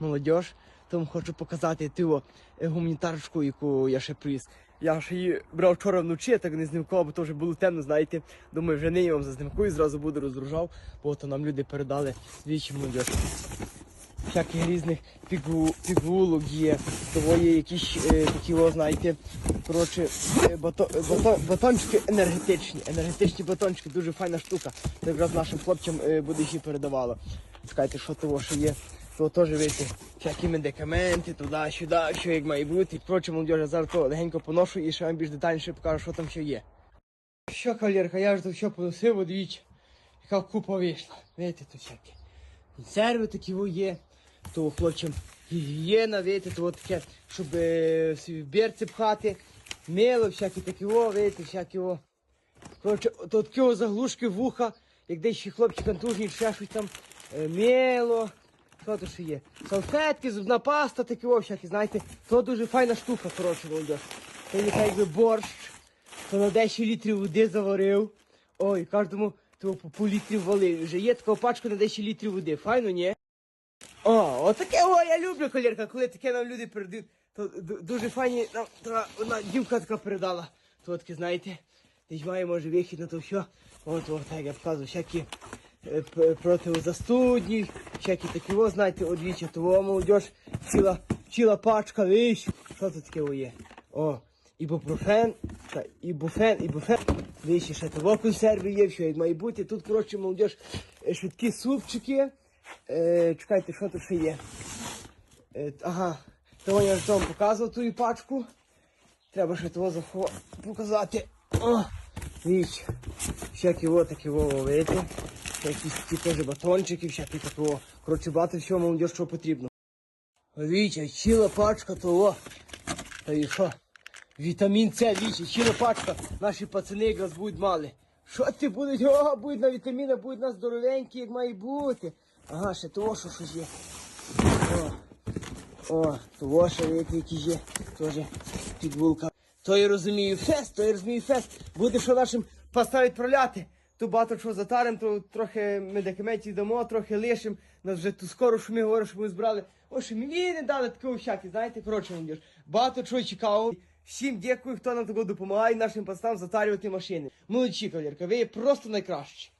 молодь, тому хочу показати ту е, гуманітарочку, яку я ще привіз. Я ж її брав вчора вночі, я так не знімкував, бо то вже було темно, знаєте. Думаю, вже нині вам зазнімкую, зразу буду розгружав, бо то нам люди передали двічі молодь. Всяких різних пігу, пігулок є, того є якісь е, такі, о, знаєте, коротше, е, бато, бато, батончики енергетичні. Енергетичні батончики, дуже файна штука. Це якраз нашим хлопцям е, буде ще передавало. Чекайте, що того, що є. То теж вийти, всякі медикаменти, туди-сюди, що як має бути. Коротше, молодь, я зараз легенько поношу і ще вам більш детальніше покажу, що там ще є. Що, кавалерка, я ж тут все поносив одвічі. Яка купа вийшла. Видите, тут всякі. Консерви такі є. То хлопцям гігієна, видите, то таке, щоб е, собі берці пхати. Мило, всякі такі о, видите, всякі о. Коротше, то такі о заглушки вуха, як десь ще хлопці контужні, ще щось там. Е, мило. Що то ще є? Салфетки, зубна паста, такі всякі, знаєте. То дуже файна штука, коротше, молодь. Це так якби борщ, то на 10 літрів води заварив. Ой, кожному то по, по літрів валив. Вже є така пачка на 10 літрів води. Файно, ні? О, отаке, о, я люблю колірка, коли таке нам люди передають. То дуже файні, нам така одна дівка така передала. То таке, знаєте, десь має може вихід на то все. От, от, так я показую, всякі е, п- противозастудні, всякі такі, о, знаєте, одвічі, того молодь, ціла, ціла пачка, віч. Що тут таке є? О, ібупрофен, та, ібуфен, ібуфен. Віщі, ще того консерви є, що як має бути. Тут, коротше, молодь, е, швидкі супчики. Е, чекайте, що тут ще є. Е, ага, того я ж вам показував ту пачку. Треба ще того захо... показати. О, віч. Всякі от такі во, видите. Якісь теж батончики, всякі такого. Коротше, багато всього молодь, що потрібно. Віча, ціла пачка того. Та і що? Вітамін С, віча, ціла пачка. Наші пацани якраз будуть мали. Що ти будуть? О, будуть на вітаміна, будуть на здоровенькі, як має бути. Ага, ще того, що щось є. О, о, того, що які є. Теж підвулка. То я розумію фест, то я розумію фест. Буде що нашим пастам відправляти. То багато чого затарим, то трохи медикаментів дамо, трохи лишим. Нас вже ту скоро, що ми говоримо, що ми збрали. Ось мені не дали такого всякі, знаєте, коротше, молодіж. Багато чого чекав. Всім дякую, хто нам такого допомагає нашим пастам затарювати машини. Молодці, кавалерка, ви просто найкращі.